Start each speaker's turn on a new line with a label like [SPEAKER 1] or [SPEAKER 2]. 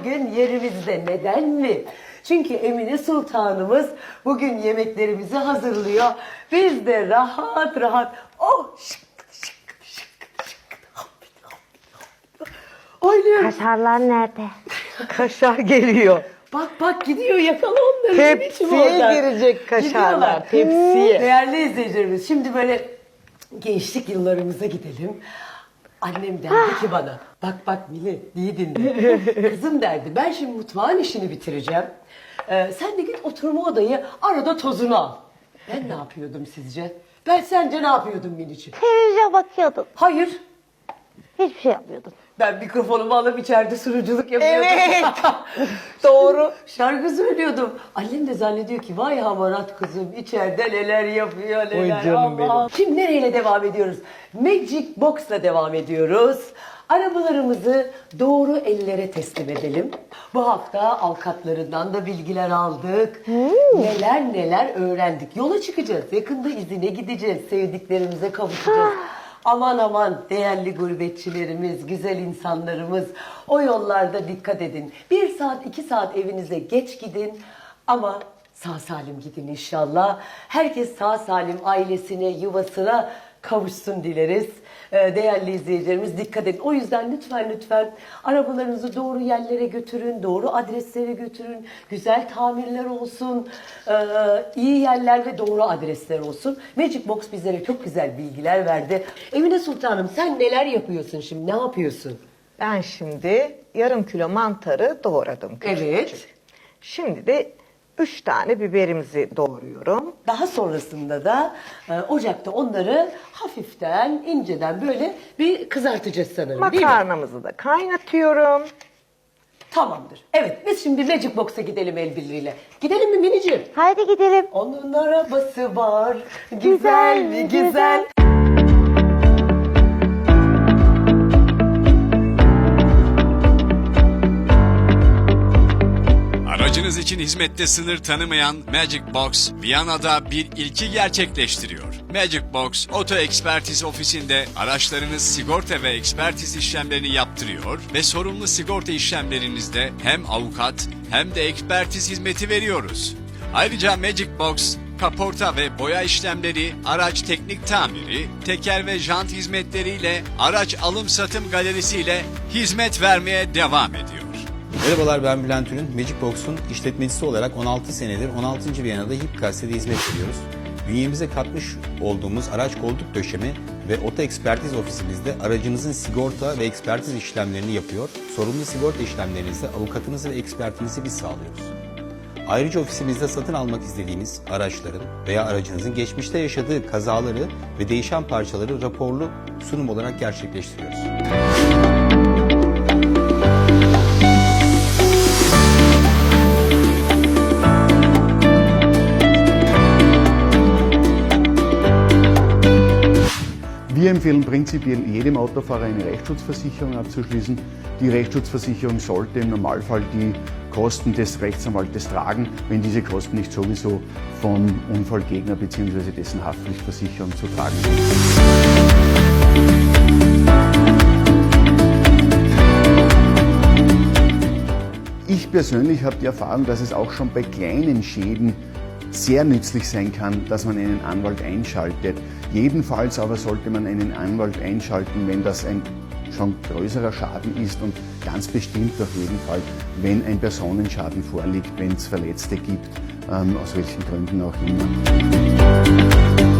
[SPEAKER 1] bugün yerimizde. Neden mi? Çünkü Emine Sultanımız bugün yemeklerimizi hazırlıyor. Biz de rahat rahat oh şık şık şık şık oynuyoruz.
[SPEAKER 2] Kaşarlar nerede?
[SPEAKER 3] Kaşar geliyor.
[SPEAKER 1] Bak bak gidiyor yakala onları.
[SPEAKER 3] Tepsiye girecek kaşarlar,
[SPEAKER 1] Gidiyorlar.
[SPEAKER 3] tepsiye.
[SPEAKER 1] Değerli izleyicilerimiz şimdi böyle gençlik yıllarımıza gidelim. Annem derdi ki bana bak bak Mili iyi dinle. Kızım derdi ben şimdi mutfağın işini bitireceğim. Ee, sen de git oturma odayı arada tozunu al. Ben ne yapıyordum sizce? Ben sence ne yapıyordum Minicim?
[SPEAKER 2] Televizyon bakıyordun.
[SPEAKER 1] Hayır.
[SPEAKER 2] Hiçbir şey yapmıyordun.
[SPEAKER 1] Ben mikrofonumu alıp içeride sunuculuk yapıyordum.
[SPEAKER 3] Evet. Doğru.
[SPEAKER 1] Şarkı söylüyordum. Annem de zannediyor ki vay hamarat kızım içeride neler yapıyor neler.
[SPEAKER 3] Oy canım
[SPEAKER 1] Allah. Şimdi nereyle devam ediyoruz? Magic Box'la devam ediyoruz. Arabalarımızı doğru ellere teslim edelim. Bu hafta avukatlarından da bilgiler aldık. Neler neler öğrendik. Yola çıkacağız. Yakında izine gideceğiz. Sevdiklerimize kavuşacağız. Aman aman değerli gurbetçilerimiz, güzel insanlarımız o yollarda dikkat edin. Bir saat iki saat evinize geç gidin ama sağ salim gidin inşallah. Herkes sağ salim ailesine, yuvasına kavuşsun dileriz. Ee, Değerli izleyicilerimiz dikkat edin. O yüzden lütfen lütfen arabalarınızı doğru yerlere götürün, doğru adreslere götürün. Güzel tamirler olsun, ee, iyi yerler ve doğru adresler olsun. Magic Box bizlere çok güzel bilgiler verdi. Emine Sultanım sen neler yapıyorsun şimdi? Ne yapıyorsun?
[SPEAKER 3] Ben şimdi yarım kilo mantarı doğradım. küçük
[SPEAKER 1] Evet.
[SPEAKER 3] küçük. Şimdi de üç tane biberimizi doğruyorum.
[SPEAKER 1] Daha sonrasında da e, ocakta onları hafiften, inceden böyle bir kızartacağız sanırım değil mi?
[SPEAKER 3] Makarnamızı da kaynatıyorum.
[SPEAKER 1] Tamamdır. Evet biz şimdi Magic Box'a gidelim el birliğiyle. Gidelim mi Miniciğim?
[SPEAKER 2] Haydi gidelim.
[SPEAKER 1] Onun arabası var. Güzel,
[SPEAKER 2] Güzel
[SPEAKER 1] mi
[SPEAKER 2] mi güzel?
[SPEAKER 4] Aracınız için hizmette sınır tanımayan Magic Box, Viyana'da bir ilki gerçekleştiriyor. Magic Box, Oto Ekspertiz Ofisi'nde araçlarınız sigorta ve ekspertiz işlemlerini yaptırıyor ve sorumlu sigorta işlemlerinizde hem avukat hem de ekspertiz hizmeti veriyoruz. Ayrıca Magic Box, kaporta ve boya işlemleri, araç teknik tamiri, teker ve jant hizmetleriyle araç alım satım galerisiyle hizmet vermeye devam ediyor.
[SPEAKER 5] Merhabalar ben Bülent Ürün. Magic Box'un işletmecisi olarak 16 senedir 16. Viyana'da Hip Gazete'de hizmet veriyoruz. Bünyemize katmış olduğumuz araç koltuk döşeme ve oto ekspertiz ofisimizde aracınızın sigorta ve ekspertiz işlemlerini yapıyor. Sorumlu sigorta işlemlerinizde avukatınızı ve ekspertinizi biz sağlıyoruz. Ayrıca ofisimizde satın almak istediğiniz araçların veya aracınızın geçmişte yaşadığı kazaları ve değişen parçaları raporlu sunum olarak gerçekleştiriyoruz.
[SPEAKER 6] Wir empfehlen prinzipiell jedem Autofahrer eine Rechtsschutzversicherung abzuschließen. Die Rechtsschutzversicherung sollte im Normalfall die Kosten des Rechtsanwaltes tragen, wenn diese Kosten nicht sowieso vom Unfallgegner bzw. dessen Haftpflichtversicherung zu tragen sind. Ich persönlich habe die Erfahrung, dass es auch schon bei kleinen Schäden sehr nützlich sein kann, dass man einen Anwalt einschaltet. Jedenfalls aber sollte man einen Anwalt einschalten, wenn das ein schon größerer Schaden ist und ganz bestimmt auf jeden Fall, wenn ein Personenschaden vorliegt, wenn es Verletzte gibt, ähm, aus welchen Gründen auch immer.